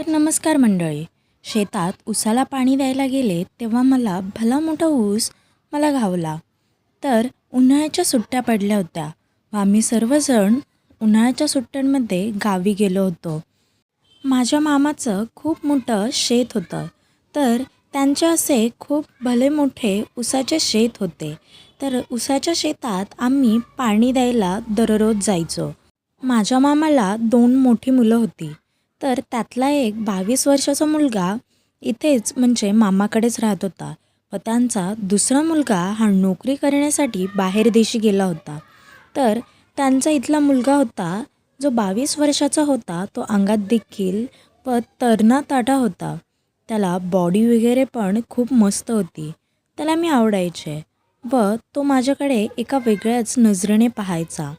तर नमस्कार मंडळी. शेतात ऊसाला पाणी द्यायला गेले तेव्हा मला भला मोठा ऊस मला घावला. तर उन्हाळ्याच्या सुट्ट्या पडल्या होत्या व आम्ही सर्वजण उन्हाळ्याच्या सुट्ट्यांमध्ये गावी गेलो होतो. माझ्या मामाचं खूप मोठं शेत होतं. तर त्यांचे असे खूप भले मोठे ऊसाचे शेत होते. तर ऊसाच्या शेतात आम्ही पाणी द्यायला दररोज जायचो. माझ्या मामाला दोन मोठी मुलं होती. तर त्यातला एक बावीस वर्षाचा मुलगा इथेच म्हणजे मामाकडेच राहत होता. व त्यांचा दुसरा मुलगा हा नोकरी करण्यासाठी बाहेर देशी गेला होता. तर त्यांचा इथला मुलगा होता जो बावीस वर्षाचा होता तो अंगात देखील व तरणा ताटा होता. त्याला बॉडी वगैरे पण खूप मस्त होती. त्याला मी आवडायचे. व तो माझ्याकडे एका वेगळ्याच नजरेने पाहायचा.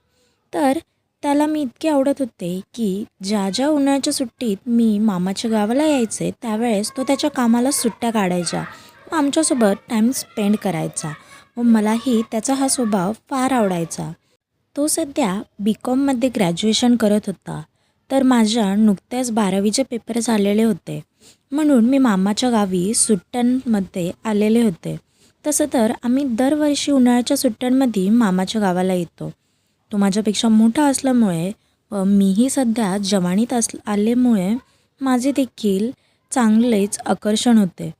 तर त्याला मी इतके आवडत होते की ज्या ज्या उन्हाळ्याच्या सुट्टीत मी मामाच्या गावाला यायचे त्यावेळेस तो त्याच्या कामाला सुट्ट्या काढायच्या व आमच्यासोबत टाईम स्पेंड करायचा व मलाही त्याचा हा स्वभाव फार आवडायचा. तो सध्या बी कॉममध्ये ग्रॅज्युएशन करत होता. तर माझ्या नुकत्याच बारावीचे पेपर झालेले होते. म्हणून मी मामाच्या गावी सुट्ट्यांमध्ये आलेले होते. तसं तर आम्ही दरवर्षी उन्हाळ्याच्या सुट्ट्यांमध्ये मामाच्या गावाला येतो. तो माझ्यापेक्षा मोठा असल्यामुळे मीही सध्या जवानीत अस आल्यामुळे माझे देखील चांगलेच आकर्षण होते.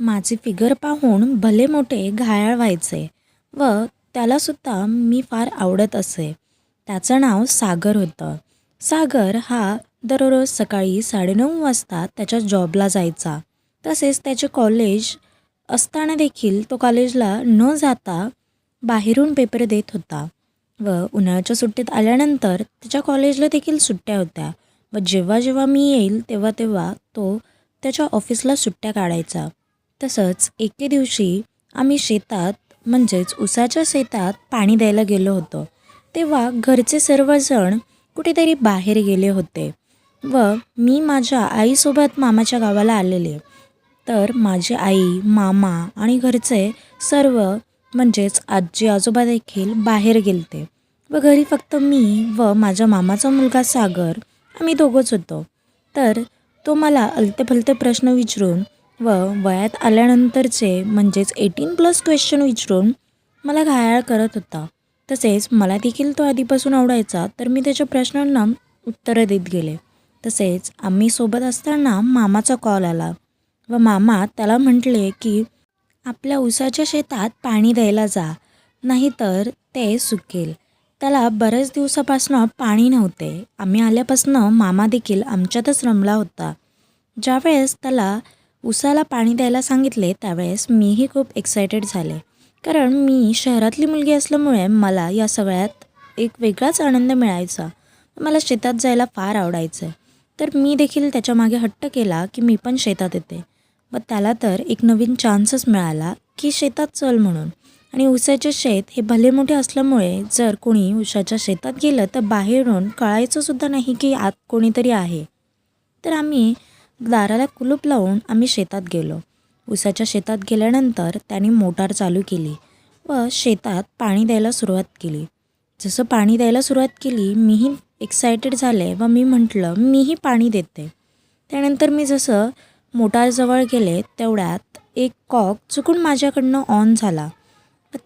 माझे फिगर पाहून भले मोठे घायाळ व्हायचे व त्यालासुद्धा मी फार आवडत असे. त्याचं नाव सागर होतं. सागर हा दररोज सकाळी साडेनऊ वाजता त्याच्या जॉबला जायचा. तसेच त्याचे कॉलेज असताना देखील तो कॉलेजला न जाता बाहेरून पेपर देत होता. व उन्हाळ्याच्या सुट्टीत आल्यानंतर त्याच्या कॉलेजला देखील सुट्ट्या होत्या. व जेव्हा जेव्हा मी येईल तेव्हा तेव्हा तो त्याच्या ऑफिसला सुट्ट्या काढायचा. तसंच एके दिवशी आम्ही शेतात म्हणजेच उसाच्या शेतात पाणी द्यायला गेलो होतो. तेव्हा घरचे सर्वजण कुठेतरी बाहेर गेले होते. व मी माझ्या आईसोबत मामाच्या गावाला आलेले. तर माझी आई मामा आणि घरचे सर्व म्हणजेच आजी आजोबा देखील बाहेर गेलते व घरी फक्त मी व माझ्या मामाचा मुलगा सागर आम्ही दोघंच होतो. तर तो मला अलतेफलते प्रश्न विचारून व वयात आल्यानंतरचे म्हणजेच एटीन प्लस क्वेश्चन विचारून मला घायाळ करत होता. तसेच मला देखील तो आधीपासून आवडायचा तर मी त्याच्या प्रश्नांना उत्तरं देत गेले. तसेच आम्ही सोबत असताना मामाचा कॉल आला व मामा त्याला म्हटले की आपल्या ऊसाच्या शेतात पाणी द्यायला जा नाहीतर ते सुकेल. त्याला बऱ्याच दिवसापासनं पाणी नव्हते. आम्ही आल्यापासनं मामा देखील आमच्यातच रमला होता. ज्यावेळेस त्याला उसाला पाणी द्यायला सांगितले त्यावेळेस मीही खूप एक्सायटेड झाले. कारण मी शहरातली मुलगी असल्यामुळे मला या सगळ्यात एक वेगळाच आनंद मिळायचा. मला शेतात जायला फार आवडायचं. तर मी देखील त्याच्यामागे हट्ट केला की मी पण शेतात येते. व त्याला तर एक नवीन चान्सच मिळाला की शेतात चल म्हणून. आणि ऊसाचे शेत हे भले मोठे असल्यामुळे जर कोणी ऊसाच्या शेतात गेलं तर बाहेरून कळायचंसुद्धा नाही की आत कोणीतरी आहे. तर आम्ही दाराला कुलूप लावून आम्ही शेतात गेलो. ऊसाच्या शेतात गेल्यानंतर त्याने मोटार चालू केली व शेतात पाणी द्यायला सुरुवात केली. जसं पाणी द्यायला सुरुवात केली मीही एक्सायटेड झाले व मी म्हटलं मीही पाणी देते. त्यानंतर मी जसं मोटारजवळ गेले तेवढ्यात एक कॉक चुकून माझ्याकडनं ऑन झाला.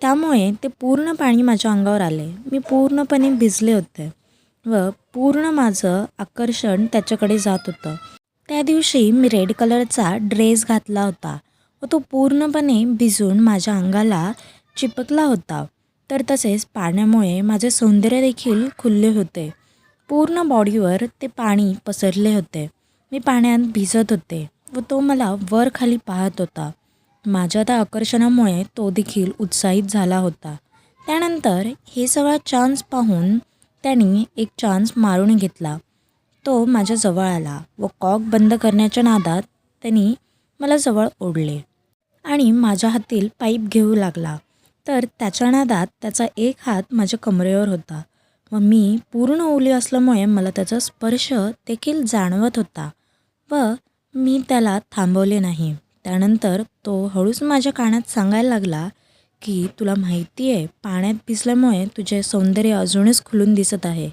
त्यामुळे ते पूर्ण पाणी माझ्या अंगावर आले. मी पूर्णपणे भिजले होते व पूर्ण माझं आकर्षण त्याच्याकडे जात होतं. त्या दिवशी मी रेड कलरचा ड्रेस घातला होता व तो पूर्णपणे भिजून माझ्या अंगाला चिपकला होता. तर तसेच पाण्यामुळे माझे सौंदर्य देखील खुलले होते. पूर्ण बॉडीवर ते पाणी पसरले होते. मी पाण्यात भिजत होते. व तो मला वर खाली पाहत होता. माझ्या त्या आकर्षणामुळे तो देखील उत्साहित झाला होता. त्यानंतर हे सगळा चान्स पाहून त्याने एक चान्स मारून घेतला. तो माझ्या जवळ आला व कॉक बंद करण्याच्या नादात त्यांनी मला जवळ ओढले आणि माझ्या हातील पाईप घेऊ लागला. तर त्याच्या नादात त्याचा एक हात माझ्या कमरेवर होता व मी पूर्ण ओली असल्यामुळे मला त्याचा स्पर्श देखील जाणवत होता व मी त्याला थांबवले नाही. त्यानंतर तो हळूच माझ्या कानात सांगायला लागला की तुला माहिती आहे पाण्यात भिजल्यामुळे तुझे सौंदर्य अजूनच खुलून दिसत आहे.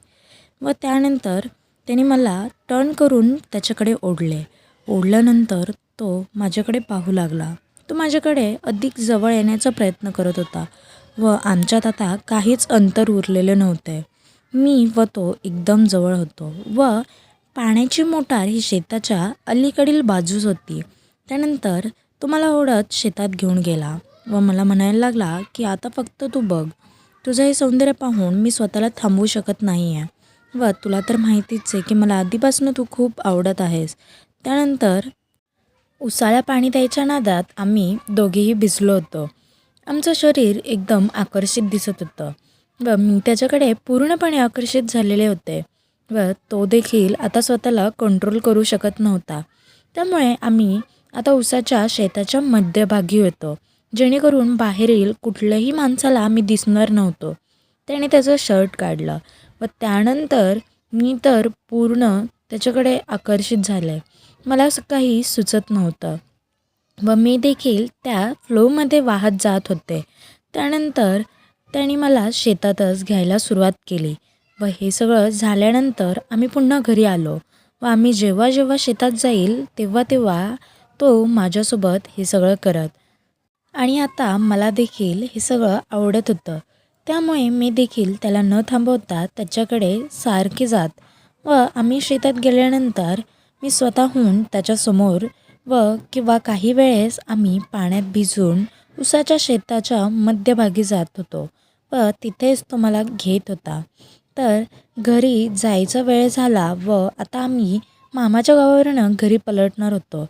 व त्यानंतर त्याने मला टर्न करून त्याच्याकडे ओढले. ओढल्यानंतर तो माझ्याकडे पाहू लागला. तो माझ्याकडे अधिक जवळ येण्याचा प्रयत्न करत होता व आमच्यात आता काहीच अंतर उरलेले नव्हते. मी व तो एकदम जवळ होतो व पाण्याची मोटार ही शेताच्या अलीकडील बाजूस होती. त्यानंतर तो मला ओढत शेतात घेऊन गेला व मला म्हणायला लागला की आता फक्त तू बघ तुझं हे सौंदर्य पाहून मी स्वतःला थांबवू शकत नाही आहे व तुला तर माहितीच आहे की मला आधीपासून तू खूप आवडत आहेस. त्यानंतर उसाळ्या पाणी द्यायच्या नादात आम्ही दोघेही भिजलो होतो. आमचं शरीर एकदम आकर्षित दिसत होतं व मी त्याच्याकडे पूर्णपणे आकर्षित झालेले होते. व तो देखील आता स्वतःला कंट्रोल करू शकत नव्हता. त्यामुळे आम्ही आता उसाच्या शेताच्या मध्यभागी होतो. जेणेकरून बाहेरील कुठल्याही माणसाला आम्ही दिसणार नव्हतो. त्याने त्याचं शर्ट काढलं व त्यानंतर मी तर पूर्ण त्याच्याकडे आकर्षित झाले. मला असं काही सुचत नव्हतं व मी देखील त्या फ्लोमध्ये वाहत जात होते. त्यानंतर त्याने मला शेतातच घ्यायला सुरुवात केली. व हे सगळं झाल्यानंतर आम्ही पुन्हा घरी आलो व आम्ही जेव्हा जेव्हा शेतात जाईल तेव्हा तेव्हा तो माझ्यासोबत हे सगळं करत. आणि आता मला देखील हे सगळं आवडत होतं. त्यामुळे मी देखील त्याला न थांबवता त्याच्याकडे सारखे जात व आम्ही शेतात गेल्यानंतर मी स्वतःहून त्याच्यासमोर व किंवा काही वेळेस आम्ही पाण्यात भिजून उसाच्या शेताच्या मध्यभागी जात होतो व तिथेच तो मला घेत होता. तर घरी जायचा वेळ झाला व आता आम्ही मामाच्या गावावरनं घरी पलटणार होतो.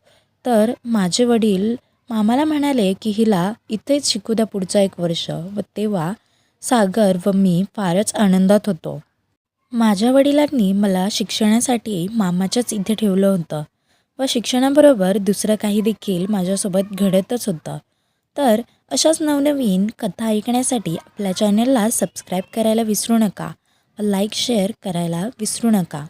तर माझे वडील मामाला म्हणाले की हिला इथेच शिकू द्या पुढचं एक वर्ष. व तेव्हा सागर व मी फारच आनंदात होतो. माझ्या वडिलांनी मला शिक्षणासाठी मामाच्याच इथे ठेवलं होतं. व शिक्षणाबरोबर दुसरं काही देखील माझ्यासोबत घडतच होतं. तर अशाच नवनवीन कथा ऐकण्यासाठी आपल्या चॅनलला सबस्क्राईब करायला विसरू नका. लाईक शेअर करायला विसरू नका.